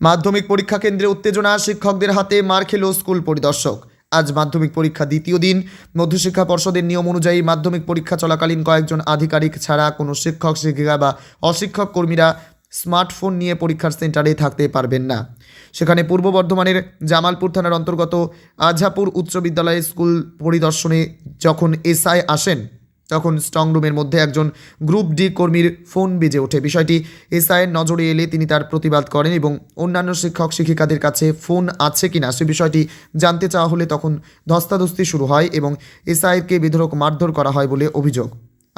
মাধ্যমিক পরীক্ষা কেন্দ্রে উত্তেজনা শিক্ষকদের হাতে মার খেল স্কুল পরিদর্শক। আজ মাধ্যমিক পরীক্ষা দ্বিতীয় দিন। মধ্যশিক্ষা পর্ষদের নিয়ম অনুযায়ী মাধ্যমিক পরীক্ষা চলাকালীন কয়েকজন আধিকারিক ছাড়া কোনো শিক্ষক, শিক্ষিকা বা অশিক্ষক কর্মীরা স্মার্টফোন নিয়ে পরীক্ষার সেন্টারে থাকতে পারবেন না। সেখানে পূর্ব বর্ধমানের জামালপুর থানার অন্তর্গত আঝাপুর উচ্চ বিদ্যালয়ে স্কুল পরিদর্শনে যখন এসআই আসেন তখন স্ট্রং রুমের মধ্যে একজন গ্রুপ ডি কর্মীর ফোন বেজে ওঠে। বিষয়টি এসআইয়ের নজরে এলে তিনি তার প্রতিবাদ করেন এবং অন্যান্য শিক্ষক শিক্ষিকাদের কাছে ফোন আছে কিনা সে বিষয়টি জানতে চাওয়া হলে তখন ধস্তাধস্তি শুরু হয় এবং এসআইকে বেধরক মারধর করা হয় বলে অভিযোগ।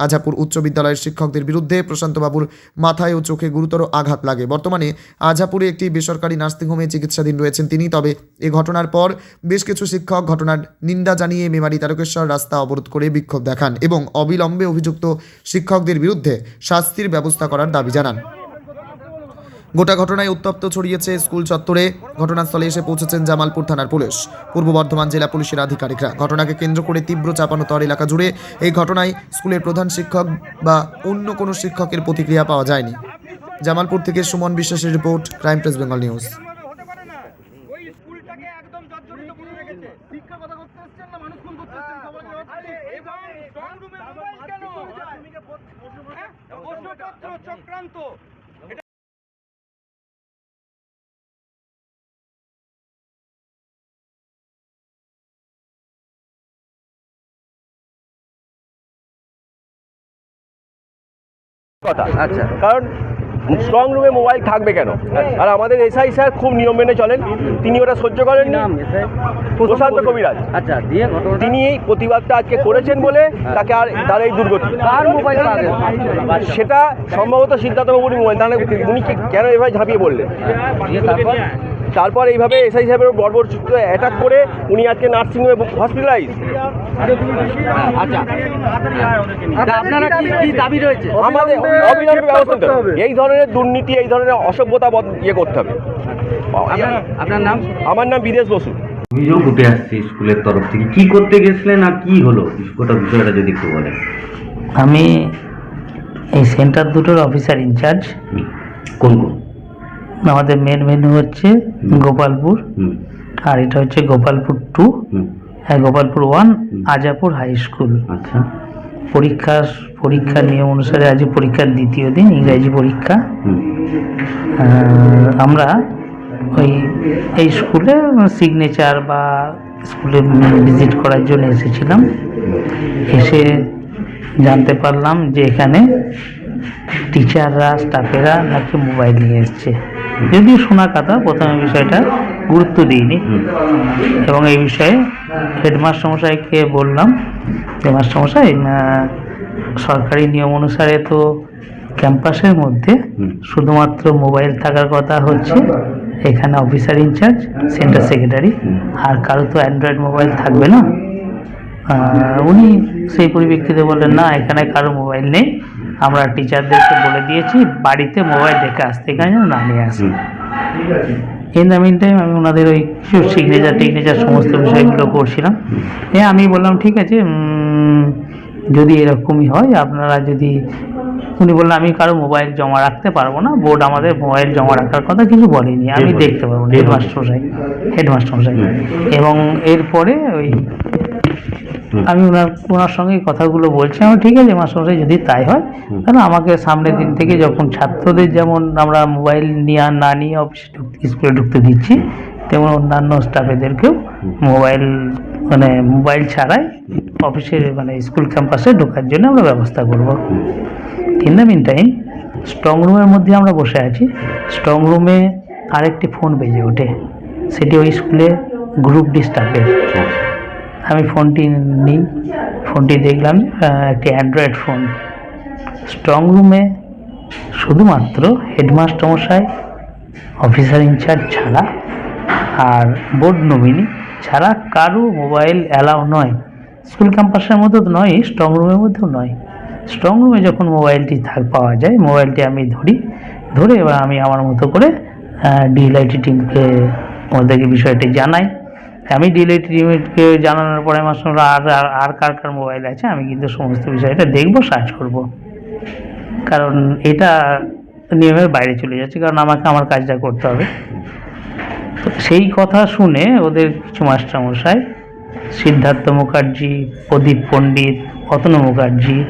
আজাপুর উচ্চ বিদ্যালয়ের শিক্ষকদের বিরুদ্ধে প্রশান্তবাবুর মাথায় ও চোখে গুরুতর আঘাত লাগে। বর্তমানে আজাপুরে একটি বেসরকারি নার্সিংহোমে চিকিৎসাধীন রয়েছেন তিনি। তবে এ ঘটনার পর বেশ কিছু শিক্ষক ঘটনার নিন্দা জানিয়ে মেমারি তারকেশ্বর রাস্তা অবরোধ করে বিক্ষোভ দেখান এবং অবিলম্বে অভিযুক্ত শিক্ষকদের বিরুদ্ধে শাস্তির ব্যবস্থা করার দাবি জানান। গোটা ঘটনায় উত্তপ্ত ছড়িয়েছে স্কুল চত্বরে। ঘটনাস্থলে এসে পৌঁছেছেন জামালপুর থানার পুলিশ। পূর্ব বর্ধমান জেলা পুলিশের আধিকারিকরা। ঘটনাকে কেন্দ্র করে তীব্র চাপানোতর এলাকা জুড়ে এই ঘটনায় স্কুলের প্রধান শিক্ষক বা অন্য কোনো শিক্ষকের প্রতিক্রিয়া পাওয়া যায়নি। জামালপুর থেকে সুমন বিশ্বাসের report, crime press Bengal news. হতে কথা। আচ্ছা। কারণ স্ট্রং রুমে মোবাইল থাকবে কেন? আর আমাদের এসআই স্যার খুব নিয়ম মেনে চলেন। তিনি ওটা সহ্য করেন প্রশান্ত কবিরাজ। আচ্ছা দিয়ে তিনি এই প্রতিবাদটা আজকে করেছেন বলে তাকে আর তার এই দুর্গতি কার মোবাইল সেটা সম্ভবত সিদ্ধার্থবাবুর মোবাইল তাহলে উনি কেন এভাবে ঝাঁপিয়ে দিয়ে তারপর এইভাবে এসআই সাহেবের বর্বরচিত অ্যাটাক করে উনি আজকে নার্সিংহোমে হসপিটালাইজ আচ্ছা। আপনারা কি কি দাবি রয়েছে? আমাদের অবিলম্বে ব্যবস্থা নিতে হবে। এই ধরনের দুর্নীতি এই ধরনের অসভ্যতা ইয়ে করতে হবে। আপনার আপনার নাম? আমার নাম বিদেশ বসু। অভিযোগ উঠে আসছে স্কুলের তরফ থেকে। কি করতে গেছিলেন আর কি হলো? গোটা বিষয়টা যদি একটু বলেন। আমি এই সেন্টার দুটোর অফিসার ইনচার্জ হুম। কোন কোন? আমাদের মেন ভেন্যু হচ্ছে গোপালপুর। আর এটা হচ্ছে গোপালপুর টু হ্যাঁ Gopalpur one Azapur high school আচ্ছা। পরীক্ষার পরীক্ষার নিয়ম অনুসারে আজ পরীক্ষার দ্বিতীয় দিন ইংরাজি পরীক্ষা। আমরা ওই এই স্কুলে সিগনেচার বা স্কুলে ভিজিট করার জন্য এসেছিলাম। এসে জানতে পারলাম যে এখানে টিচাররা স্টাফেরা নাকি মোবাইল নিয়ে এসছে। যদিও শোনা কথা প্রথমে বিষয়টা গুরুত্ব দিইনি। এবং এই বিষয়ে হেডমাস্টার মশাইকে বললাম যে মাস্টারমশাই সরকারি নিয়ম অনুসারে তো ক্যাম্পাসের মধ্যে শুধুমাত্র মোবাইল থাকার কথা হচ্ছে এখানে officer in charge centre secretary আর কারও তো অ্যান্ড্রয়েড মোবাইল থাকবে না। উনি সেই পরিপ্রেক্ষিতে বললেন না এখানে কারও মোবাইল নেই। আমরা টিচারদেরকে বলে দিয়েছি বাড়িতে মোবাইল দেখে আসতে এখানে যেন না নিয়ে আসে। ইন দ্য মিন টাইম আমি ওনাদের ওই কিছু সিগনেচার টিগনেচার সমস্ত বিষয়গুলো করছিলাম। হ্যাঁ আমি বললাম ঠিক আছে যদি এরকমই হয় আপনারা যদি উনি বললেন আমি কারও মোবাইল জমা রাখতে পারব না বোর্ড আমাদের মোবাইল জমা রাখার কথা কিছু বলেনি আমি দেখতে পারব হেডমাস্টার মশাই হেডমাস্টার মশাই। এবং এরপরে ওই। আমি ওনার ওনার সঙ্গে কথাগুলো বলছি। আমি ঠিক আছে মাস্টারমশাই যদি তাই হয় তাহলে আমাকে সামনের দিন থেকে যখন ছাত্রদের যেমন আমরা মোবাইল নিয়ে না নিয়ে অফিসে স্কুলে ঢুকতে দিচ্ছি তেমন অন্যান্য স্টাফেদেরকেও মোবাইল মানে মোবাইল ছাড়াই অফিসে মানে স্কুল ক্যাম্পাসে ঢোকার জন্য আমরা ব্যবস্থা করব। In the meantime strong রুমের মধ্যে আমরা বসে আছি। স্ট্রং রুমে আরেকটি ফোন বেজে ওঠে। সেটি ওই স্কুলে গ্রুপ ডি স্টাফের আমি ফোনটি নিই। ফোনটি দেখলাম একটি অ্যান্ড্রয়েড ফোন স্ট্রং রুমে শুধুমাত্র হেডমাস্টার মশাই অফিসার ইনচার্জ ছাড়া আর বোর্ড নমিনি ছাড়া কারও মোবাইল অ্যালাউ নয়। স্কুল ক্যাম্পাসের মধ্যে তো নয় স্ট্রং রুমের মধ্যেও নয়। স্ট্রং রুমে যখন মোবাইলটি থাক, পাওয়া যায় মোবাইলটি আমি ধরি, ধরে এবার আমি আমার মতো করে ডিএলআইটি টিমকে ওদেরকে বিষয়টি জানাই। আমি ডিএলআইটি টিমকে জানানোর পরে আমার আর, আর- আর কার কার মোবাইল আছে, আমি কিন্তু সমস্ত বিষয়টা দেখব সার্চ করব। কারণ এটা নিয়মের বাইরে চলে যাচ্ছে, কারণ আমাকে আমার কাজটা করতে হবে। তো সেই কথা শুনে ওদের কিছু মাস্টারমশাই, সিদ্ধার্থ মুখার্জি, প্রদীপ পণ্ডিত, অতনু মুখার্জি,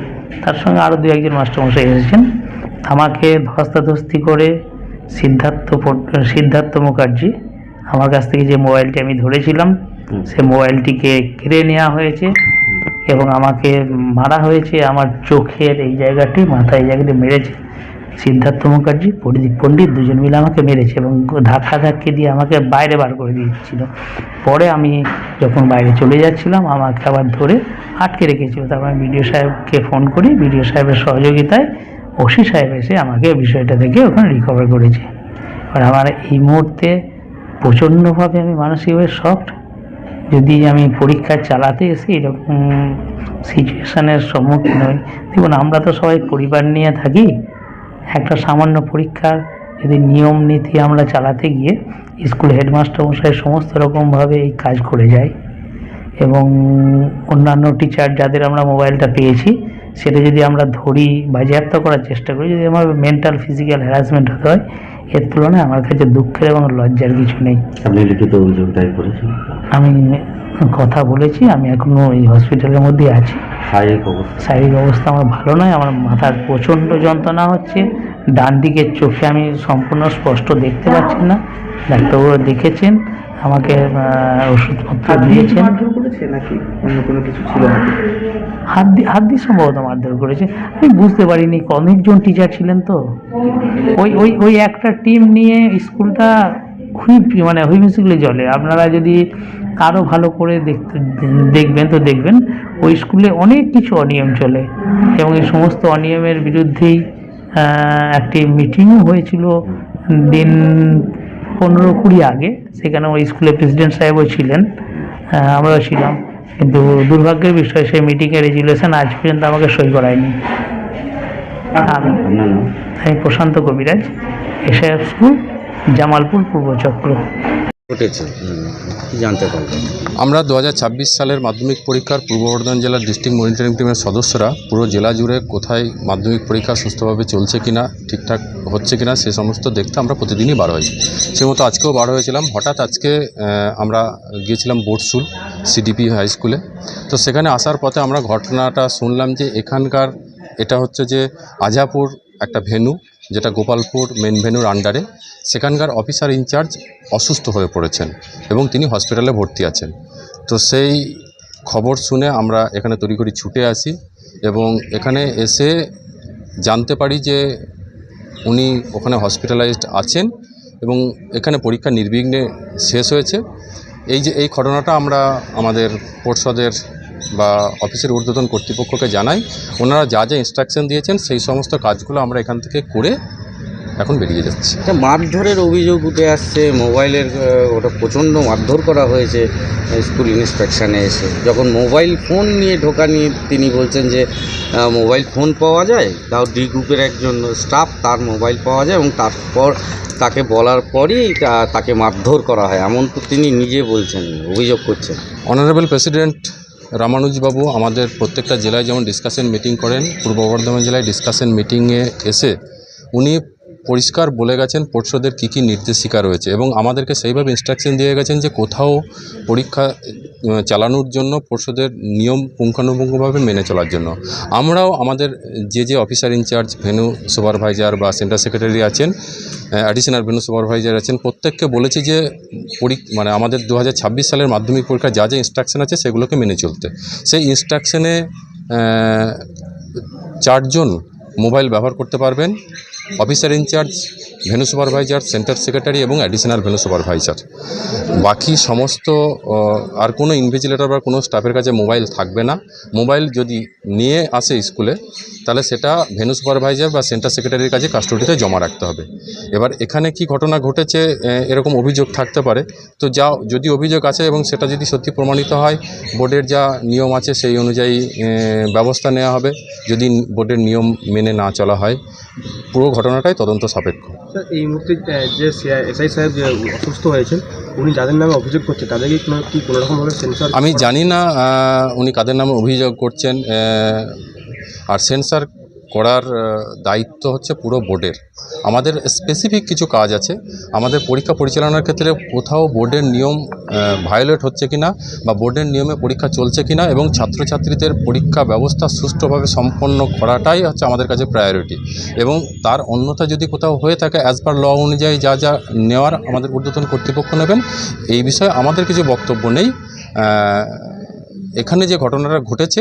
তার সঙ্গে আরও দু একজন মাস্টারমশাই এসেছেন। আমাকে ধস্তাধস্তি করে সিদ্ধার্থ সিদ্ধার্থ মুখার্জি আমার কাছ থেকে যে মোবাইলটি আমি ধরেছিলাম সে মোবাইলটিকে কেড়ে নেওয়া হয়েছে এবং আমাকে মারা হয়েছে আমার চোখের এই জায়গাটি মাথায় এই জায়গাটি মেরেছে। সিদ্ধার্থ মুখার্জি প্রদীপ পণ্ডিত দুজন মিলে আমাকে মেরেছে এবং ধাক্কা ধাক্কি দিয়ে আমাকে বাইরে বার করে দিয়েছিল। পরে আমি যখন বাইরে চলে যাচ্ছিলাম আমাকে আবার ধরে আটকে রেখেছিল। তারপর আমি বিডিও সাহেবকে ফোন করি বিডিও সাহেবের সহযোগিতায় ওসি সাহেব এসে আমাকে বিষয়টা থেকে ওখানে রিকভার করেছে। এবার আমার এই মুহূর্তে প্রচণ্ডভাবে আমি মানসিকভাবে শকড যদি আমি পরীক্ষা চালাতে এসে এরকম সিচুয়েশানের সম্মুখীন হই, দেখুন, আমরা তো সবাই পরিবার নিয়ে থাকি। একটা সামান্য পরীক্ষার যদি নিয়ম নীতি আমরা চালাতে গিয়ে স্কুল হেডমাস্টার মশাই সমস্ত রকমভাবে এই কাজ করে যায়। এবং অন্যান্য টিচার যাদের আমরা মোবাইলটা পেয়েছি, সেটা যদি আমরা ধরি, বাজেয়াপ্ত করার চেষ্টা করি, যদি আমার মেন্টাল ফিজিক্যাল হ্যারাসমেন্ট হতে হয় এর তুলনায় আমার কাছে দুঃখের এবং লজ্জার কিছু নেই। আপনি লিখিত অভিযোগ দায়ের করেছেন? আমি কথা বলেছি আমি এখনও এই হসপিটালের মধ্যে আছি। শারীরিক অবস্থা? শারীরিক অবস্থা আমার ভালো নয় আমার মাথার প্রচণ্ড যন্ত্রণা হচ্ছে। ডান দিকের চোখে আমি সম্পূর্ণ স্পষ্ট দেখতে পাচ্ছি না। ডাক্তারবাবু দেখেছেন আমাকে ওষুধপত্র দিয়েছেন। নাকি? অন্য কোনো কিছু ছিল হাত দিয়ে হাত দিয়ে সম্ভবত মারধর করেছে। আমি বুঝতে পারিনি অনেকজন টিচার ছিলেন তো। ওই ওই ওই একটা টিম নিয়ে স্কুলটা খুবই মানে হুইমিসিকলি চলে আপনারা যদি আরও ভালো করে দেখতে দেখবেন তো দেখবেন ওই স্কুলে অনেক কিছু অনিয়ম চলে। এবং এই সমস্ত অনিয়মের বিরুদ্ধেই একটি মিটিংও হয়েছিল দিন পনেরো কুড়ি আগে। সেখানে ওই স্কুলের প্রেসিডেন্ট সাহেবও ছিলেন। আমরাও ছিলাম। কিন্তু দুর্ভাগ্যের বিষয় সেই মিটিংয়ের রেজুলেশন আজ পর্যন্ত আমাকে সই করায়নি। আমি প্রশান্ত কবিরাজ এসআইএফ স্কুল জামালপুর পূর্ব চক্র। ঘটেছে কি জানতে পারবেন আমরা দু হাজার ছাব্বিশ সালের মাধ্যমিক পরীক্ষার পূর্ব বর্ধমান জেলার ডিস্ট্রিক্ট মনিটরিং টিমের সদস্যরা পুরো জেলা জুড়ে কোথায় মাধ্যমিক পরীক্ষা সুস্থভাবে চলছে কিনা, ঠিকঠাক হচ্ছে কিনা, সে সমস্ত দেখতে আমরা প্রতিদিনই বার হয়েছি সে মতো আজকেও বার হয়েছিলাম। হঠাৎ আজকে আমরা গিয়েছিলাম বোর্ডসুল সিডিপি হাই স্কুলে। তো সেখানে আসার পথে আমরা ঘটনাটা শুনলাম যে এখানকার, এটা হচ্ছে যে আজাপুর একটা ভেনু যেটা গোপালপুর মেন ভেনুর আন্ডারে সেখানকার অফিসার ইনচার্জ অসুস্থ হয়ে পড়েছেন এবং তিনি হসপিটালে ভর্তি আছেন। তো সেই খবর শুনে আমরা এখানে তড়িঘড়ি ছুটে আসি এবং এখানে এসে জানতে পারি যে উনি ওখানে হসপিটালাইজড আছেন এবং এখানে পরীক্ষা নির্বিঘ্নে শেষ হয়েছে। এই যে, এই ঘটনাটা আমরা আমাদের পর্ষদের বা অফিসের ঊর্ধ্বতন কর্তৃপক্ষকে জানাই ওনারা যা যা ইনস্ট্রাকশন দিয়েছেন সেই সমস্ত কাজগুলো আমরা এখান থেকে করে এখন বেরিয়ে যাচ্ছি। মারধরের অভিযোগ উঠে আসছে মোবাইলের ওটা প্রচণ্ড মারধর করা হয়েছে স্কুল ইন্সপেকশানে এসে। যখন মোবাইল ফোন নিয়ে ঢোকা নিয়ে তিনি বলছেন যে মোবাইল ফোন পাওয়া যায় তাও ডি গ্রুপের একজন স্টাফ তার মোবাইল পাওয়া যায় এবং তারপর তাকে বলার পরই তাকে মারধর করা হয় এমন তো তিনি নিজে বলছেন অভিযোগ করছেন। অনারেবল প্রেসিডেন্ট রামানুজবাবু আমাদের প্রত্যেকটা জেলায় যেমন ডিসকাশন মিটিং করেন, পূর্ব বর্ধমান জেলায় ডিসকাশন মিটিংয়ে এসে উনি পরিষ্কার বলে গেছেন পর্ষদের কী কী নির্দেশিকা রয়েছে এবং আমাদেরকে সেইভাবে ইনস্ট্রাকশন দিয়ে গেছেন যে কোথাও পরীক্ষা চালানোর জন্য পর্ষদের নিয়ম পুঙ্খানুপুঙ্খভাবে মেনে চলার জন্য। আমরাও আমাদের যে যে officer in charge venue supervisor বা সেন্টার সেক্রেটারি আছেন অ্যাডিশনাল ভেনু সুপারভাইজার আছেন, প্রত্যেককে বলেছি যে পরী- মানে আমাদের দু হাজার ছাব্বিশ সালের মাধ্যমিক পরীক্ষার যা যা ইনস্ট্রাকশন আছে সেগুলোকে মেনে চলতে। সেই ইনস্ট্রাকশনে চারজন মোবাইল ব্যবহার করতে পারবেন officer in charge, venue supervisor, centre secretary এবং অ্যাডিশনাল ভেনু সুপারভাইজার। বাকি সমস্ত আর কোনো ইনভিজিলেটর বা কোনো স্টাফের কাছে মোবাইল থাকবে না। মোবাইল যদি নিয়ে আসে স্কুলে, তাহলে সেটা ভেনু সুপারভাইজার বা সেন্টার সেক্রেটারির কাছে কাস্টডিতে জমা রাখতে হবে। এবার এখানে কি ঘটনা ঘটেছে এরকম অভিযোগ থাকতে পারে। তো যা যদি অভিযোগ আছে এবং সেটা যদি সত্যি প্রমাণিত হয়, বোর্ডের যা নিয়ম আছে সেই অনুযায়ী ব্যবস্থা নেওয়া হবে। যদি বোর্ডের নিয়ম মেনে না চলা হয়, পুরো ঘটনাটাই তদন্ত সাপেক্ষ। স্যার এই মুহূর্তে যে এসআই সাহেব যে অসুস্থ হয়েছেন উনি যাদের নামে অভিযোগ করছেন তাদেরকে কোনো কি কোনোরকমভাবে সেন্সার আমি জানি না উনি কাদের নামে অভিযোগ করছেন আর সেন্সার করার দায়িত্ব হচ্ছে পুরো বোর্ডের। আমাদের স্পেসিফিক কিছু কাজ আছে। আমাদের পরীক্ষা পরিচালনার ক্ষেত্রে কোথাও বোর্ডের নিয়ম ভায়োলেট হচ্ছে কিনা বা বোর্ডের নিয়মে পরীক্ষা চলছে কিনা এবং ছাত্রছাত্রীদের পরীক্ষা ব্যবস্থা সুষ্ঠুভাবে সম্পন্ন করাটাই হচ্ছে আমাদের কাছে প্রায়োরিটি এবং তার অন্যথা যদি কোথাও হয়ে থাকে অ্যাজ পার ল অনুযায়ী যা যা নেওয়ার আমাদের ঊর্ধ্বতন কর্তৃপক্ষ নেবেন, এই বিষয়ে আমাদের কিছু বক্তব্য নেই। এখানে যে ঘটনাটা ঘটেছে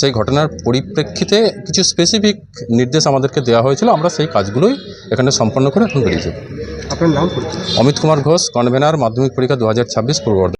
সেই ঘটনার পরিপ্রেক্ষিতে কিছু স্পেসিফিক নির্দেশ আমাদেরকে দেওয়া হয়েছিল। আমরা সেই কাজগুলোই এখানে সম্পন্ন করে এখন বেরিয়ে যাব। আপনার নাম অমিত কুমার ঘোষ কনভেনার মাধ্যমিক পরীক্ষা দু হাজার ছাব্বিশ পূর্ব